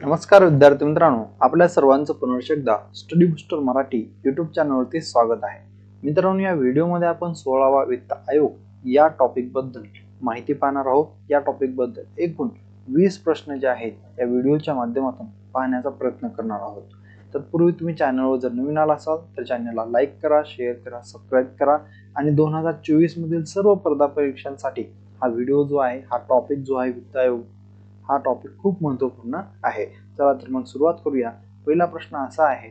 नमस्कार विद्यार्थी मित्रांनो आपल्या सर्वांचं पुनर्ष एकदा स्टडी बुस्टर मराठी यूट्यूब चॅनलवरती स्वागत आहे. मित्रांनो या व्हिडिओमध्ये आपण सोळावा वित्त आयोग या टॉपिकबद्दल माहिती पाहणार आहोत. या टॉपिकबद्दल एकूण वीस प्रश्न जे आहेत या व्हिडिओच्या माध्यमातून पाहण्याचा प्रयत्न करणार आहोत. तत्पूर्वी तुम्ही चॅनलवर जर नवीन आला असाल तर चॅनलला लाईक करा शेअर करा सबस्क्राईब करा आणि दोन हजार चोवीसमधील सर्व स्पर्धा परीक्षांसाठी हा व्हिडिओ जो आहे हा टॉपिक जो आहे वित्त आयोग हा टॉपिक खूप महत्त्वपूर्ण आहे. चला तर मग सुरुवात करूया. पहिला प्रश्न असा आहे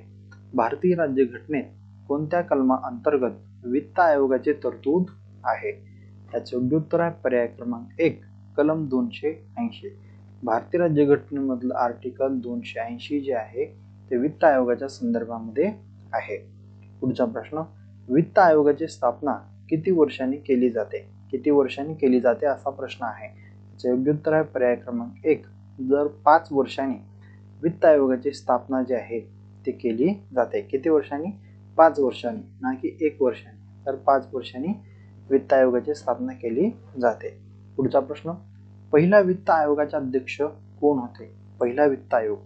भारतीय राज्यघटनेत कोणत्या कलमा अंतर्गत वित्त आयोगाचे तरतूद आहे? याचे योग्य उत्तर आहे पर्याय क्रमांक एक कलम दोनशे ऐंशी. भारतीय राज्यघटनेमधलं आर्टिकल दोनशे ऐंशी जे आहे ते वित्त आयोगाच्या संदर्भामध्ये आहे. पुढचा प्रश्न वित्त आयोगाची स्थापना किती वर्षांनी केली जाते? किती वर्षांनी केली जाते असा प्रश्न आहे. प्रश्नाचे योग्य उत्तर आहे पर्याय क्रमांक एक. जर पाच वर्षांनी वित्त आयोगाची स्थापना जी आहे ती केली जाते. किती वर्षांनी? पाच वर्षांनी ना की एक वर्षांनी. तर पाच वर्षांनी वित्त आयोगाची स्थापना केली जाते. पुढचा प्रश्न. पहिला वित्त आयोगाचे अध्यक्ष कोण होते? पहिला वित्त आयोग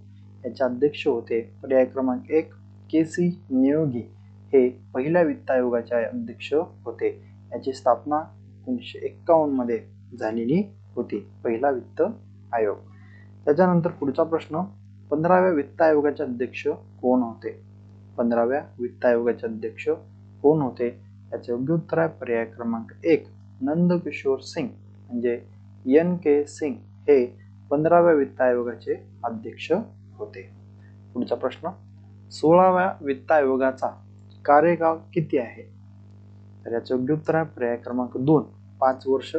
याचे अध्यक्ष होते पर्याय क्रमांक एक. के सी नियोगी हे पहिल्या वित्त आयोगाचे अध्यक्ष होते. याची स्थापना एकोणीसशे एक्कावन्नमध्ये झालेली होती. पहिला वित्त आयोग. त्याच्यानंतर पुढचा प्रश्न पंधराव्या वित्त आयोगाचे अध्यक्ष कोण होते? पंधराव्या वित्त आयोगाचे अध्यक्ष कोण होते? याचे योग्य उत्तर आहे पर्याय क्रमांक एक. नंदकिशोर सिंग म्हणजे एन के सिंग हे पंधराव्या वित्त आयोगाचे अध्यक्ष होते. पुढचा प्रश्न सोळाव्या वित्त आयोगाचा कार्यकाळ किती आहे? तर याचे योग्य उत्तर आहे पर्याय क्रमांक दोन. पाच वर्ष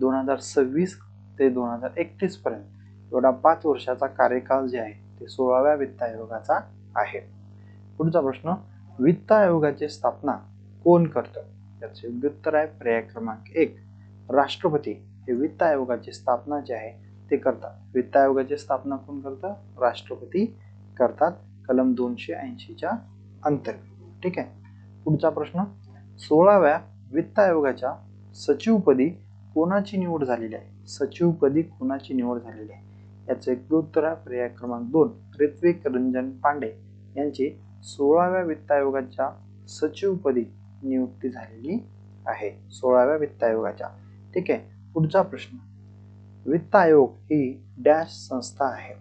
दोन हजार सव्वीस ते दोन हजार एकतीस पर्यंत एवढा पाच वर्षाचा कार्यकाल जे आहे ते सोळाव्या वित्त आयोगाचा आहे. पुढचा प्रश्न वित्त आयोगाची स्थापना कोण करतं? याचे योग्य उत्तर आहे पर्याय क्रमांक एक. राष्ट्रपती हे वित्त आयोगाची स्थापना जी आहे ते करतात. वित्त आयोगाची स्थापना कोण करतं? राष्ट्रपती करतात. कलम दोनशे ऐंशीच्या अंतर्गत. ठीक आहे? पुढचा प्रश्न सोळाव्या वित्त आयोगाच्या सचिवपदी कोणाची निवड झालेली आहे? सचिवपदी कोणाची निवड झालेली आहे? याचे योग्य उत्तर आहे पर्याय क्रमांक दोन. ऋत्विक रंजन पांडे यांची सोळाव्या वित्त आयोगाच्या सचिवपदी नियुक्ती झालेली आहे. सोळाव्या वित्त आयोगाच्या. ठीक आहे पुढचा प्रश्न. वित्त आयोग ही डॅश संस्था आहे.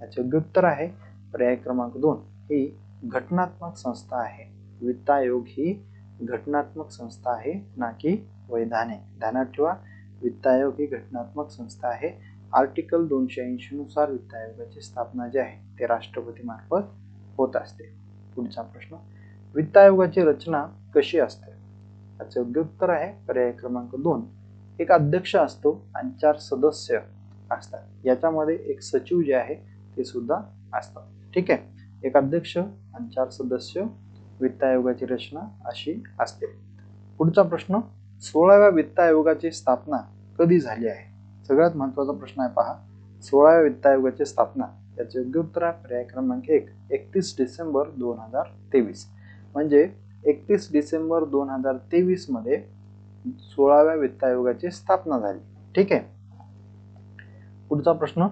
याचे योग्य उत्तर आहे पर्याय क्रमांक दोन. ही घटनात्मक संस्था आहे. वित्त आयोग ही घटनात्मक संस्था आहे ना की वैधानिक. ध्यानात ठेवा. वित्त आयोग ही घटनात्मक संस्था आहे. आर्टिकल दोनशे ऐंशी नुसार वित्त आयोगाची स्थापना जी आहे ते राष्ट्रपती मार्फत होत असते. पुढचा प्रश्न वित्त आयोगाची रचना कशी असते? याचे योग्य उत्तर आहे पर्याय क्रमांक दोन. एक अध्यक्ष असतो आणि चार सदस्य असतात. याच्यामध्ये एक सचिव जे आहे ते सुद्धा असतात. ठीक आहे? एक अध्यक्ष आणि चार सदस्य वित्त आयोगाची रचना अशी असते. पुढचा प्रश्न सोळाव्या वित्त आयोगाची स्थापना कधी झाली आहे? सगळ्यात महत्त्वाचा प्रश्न आहे पहा. सोळाव्या वित्त आयोगाची स्थापना याचे योग्य उत्तर आहे पर्याय क्रमांक एक. एकतीस डिसेंबर दोन हजार तेवीस. म्हणजे एकतीस डिसेंबर दोन हजार तेवीसमध्ये सोळाव्या वित्त आयोगाची स्थापना झाली. ठीक आहे? पुढचा प्रश्न.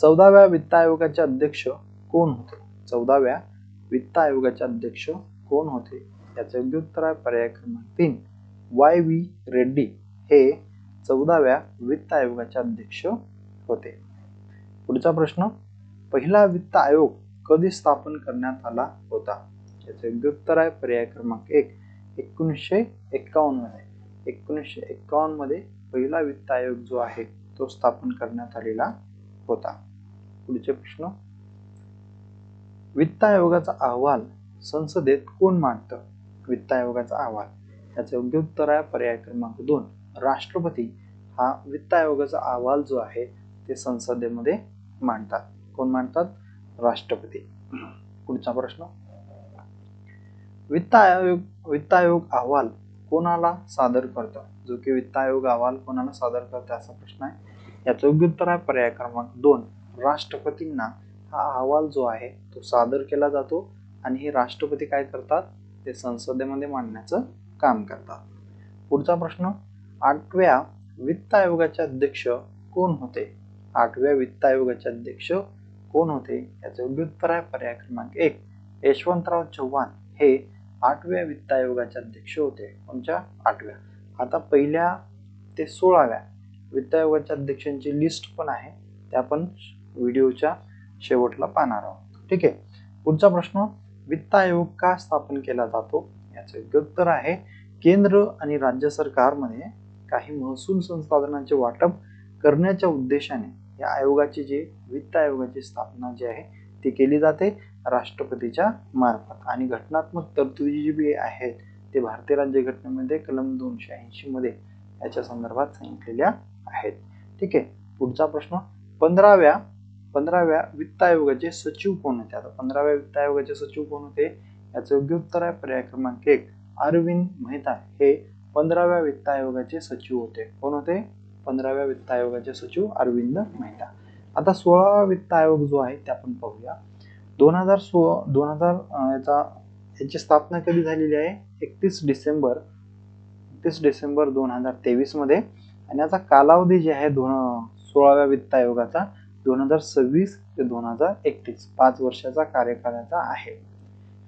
चौदाव्या वित्त आयोगाचे अध्यक्ष कोण होते? चौदाव्या वित्त आयोगाचे अध्यक्ष कोण होते? याचे योग्य उत्तर आहे पर्याय क्रमांक तीन. वाय व्ही रेड्डी हे चौदाव्या वित्त आयोगाचे अध्यक्ष होते. पुढचा प्रश्न पहिला वित्त आयोग कधी स्थापन करण्यात आला होता? याचं योग्य उत्तर आहे पर्याय क्रमांक एक एकोणीसशे एक्कावन्नमध्ये. एकोणीसशे एक्कावन्नमध्ये पहिला वित्त आयोग जो आहे तो स्थापन करण्यात आलेला होता. पुढचे प्रश्न वित्त आयोगाचा अहवाल संसदेत कोण मांडतं? वित्त आयोगाचा अहवाल. याचं योग्य उत्तर आहे पर्याय क्रमांक दोन. राष्ट्रपती हा वित्त आयोगाचा अहवाल जो आहे ते संसदेमध्ये मांडतात. कोण मांडतात? राष्ट्रपती. पुढचा प्रश्न. वित्त आयोग वित्त आयोग अहवाल कोणाला सादर करतो? जो की वित्त आयोग अहवाल कोणाला सादर करतो असा प्रश्न आहे. याचं योग्य उत्तर आहे पर्याय क्रमांक दोन. राष्ट्रपतींना हा अहवाल जो आहे तो सादर केला जातो. आणि हे राष्ट्रपती काय करतात? ते संसदेमध्ये मांडण्याचं काम करतात. पुढचा प्रश्न आठव्या वित्त आयोगाचे अध्यक्ष कोण होते? आठव्या वित्त आयोगाचे अध्यक्ष कोण होते? याचे योग्य उत्तर आहे पर्याय क्रमांक एक. यशवंतराव चव्हाण हे आठव्या वित्त आयोगाचे अध्यक्ष होते. कोणत्या आठव्या. आता पहिल्या ते सोळाव्या वित्त आयोगाच्या अध्यक्षांची लिस्ट पण आहे. ते आपण व्हिडिओच्या शेवटला पाहणार आहोत. ठीक आहे. पुढचा प्रश्न वित्त आयोग का स्थापन केला जातो? याचं योग्य उत्तर आहे. केंद्र आणि राज्य सरकारमध्ये काही महसूल संसाधनांचे वाटप करण्याच्या उद्देशाने या आयोगाची जी वित्त आयोगाची स्थापना जी आहे ती केली जाते राष्ट्रपतीच्या मार्फत. आणि घटनात्मक तरतुदी जी बी आहेत ते भारतीय राज्यघटनेमध्ये कलम दोनशे ऐंशी मध्ये याच्या संदर्भात सांगितलेल्या आहेत. ठीक आहे पुढचा प्रश्न. पंधराव्या पंधराव्या वित्त आयोगाचे सचिव कोण होते? आता पंधराव्या वित्त आयोगाचे सचिव कोण होते? याचं योग्य उत्तर आहे. पर्याय क्रमांक एक अरविंद मेहता हे पंधराव्या वित्त आयोगाचे सचिव होते. कोण होते? पंधराव्या वित्त आयोगाचे सचिव अरविंद मेहता. आता सोळावा वित्त आयोग जो आहे ते आपण पाहूया. दोन हजार सो दोन हजार याचा याची स्थापना कधी झालेली आहे? एकतीस डिसेंबर एकतीस डिसेंबर दोन हजार तेवीसमध्ये. आणि याचा कालावधी जे आहे दोन सोळाव्या वित्त आयोगाचा दोन हजार सव्वीस ते दोन हजार एकतीस पाच वर्षाचा कार्यकाळाचा आहे.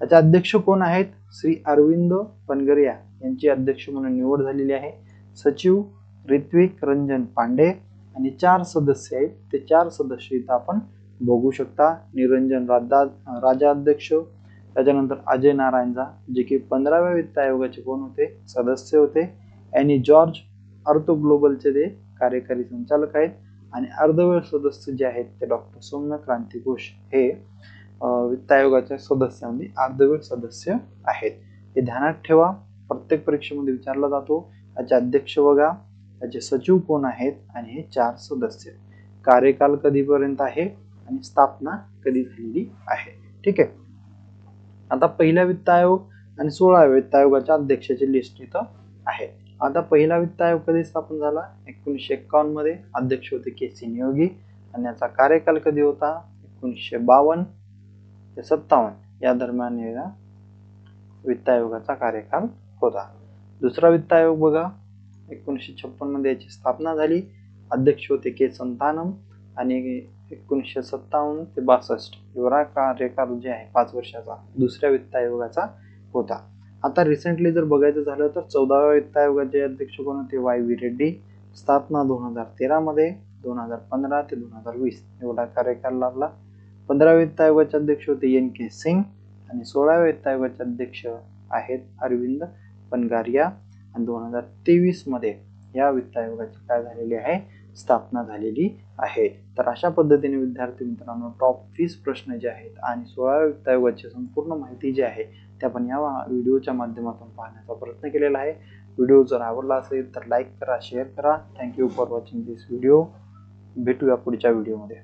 त्याचे अध्यक्ष कोण आहेत? श्री अरविंद पनगरिया यांची अध्यक्ष म्हणून निवड झालेली आहे. सचिव ऋत्विक रंजन पांडे आणि चार सदस्य आहेत. ते चार सदस्य इथं आपण बघू शकता. निरंजन राजा राजा अध्यक्ष त्याच्यानंतर अजय नारायणजा जे की पंधराव्या वित्त आयोगाचे कोण होते? सदस्य होते. आणि जॉर्ज अर्थो ग्लोबलचे ते कार्यकारी संचालक आहेत. आणि अर्धवेळ सदस्य जे आहेत ते डॉक्टर सौम्य क्रांती घोष. हे वित्त आयोगाच्या सदस्यांनी अर्धवेळ सदस्य आहेत. हे ध्यानात ठेवा. प्रत्येक परीक्षेमध्ये विचारला जातो याचे अध्यक्ष बघा त्याचे सचिव कोण आहेत आणि हे चार सदस्य. कार्यकाल कधीपर्यंत आहे आणि स्थापना कधी झालेली आहे. ठीक आहे? आता पहिला वित्त आयोग आणि सोळाव्या वित्त आयोगाच्या अध्यक्षाची लिस्ट इथं आहे. आता पहिला वित्त आयोग कधी स्थापन झाला? एकोणीसशे एक्कावन्नमध्ये. अध्यक्ष होते के सी नियोगी आणि याचा कार्यकाल कधी होता? एकोणीसशे बावन्न. ते सत्तावन्न. या दरम्यान या वित्त आयोगाचा कार्यकाल होता. दुसरा वित्त आयोग बघा. एकोणीसशे छप्पनमध्ये याची स्थापना झाली. अध्यक्ष होते के. संतानम आणि एकोणीसशे सत्तावन्न ते बासष्ट. एवढा कार्यकाल जे आहे पाच वर्षाचा दुसऱ्या वित्त आयोगाचा होता. आता रिसेंटली जर बघायचं झालं तर चौदाव्या वित्त आयोगाचे अध्यक्ष कोण होते? वाय. व्ही. रेड्डी. स्थापना दोन हजार तेरामध्ये दोन हजार पंधरा ते दोन हजार वीस. एवढा कार्यकाल लाभला पंधरा वित्त आयोगाचे अध्यक्ष होते एन के सिंग आणि सोळाव्या वित्त आयोगाचे अध्यक्ष आहेत अरविंद पनगारिया. आणि दोन हजार तेवीसमध्ये या वित्त आयोगाची काय झालेली आहे? स्थापना झालेली आहे. तर अशा पद्धतीने विद्यार्थी मित्रांनो टॉप वीस प्रश्न जे आहेत आणि सोळाव्या वित्त आयोगाची संपूर्ण माहिती जी आहे त्या आपण या व्हिडिओच्या माध्यमातून पाहण्याचा प्रयत्न केलेला आहे. व्हिडिओ जर आवडला असेल तर लाईक करा शेअर करा. Thank you for watching this video भेटूया पुढच्या व्हिडिओमध्ये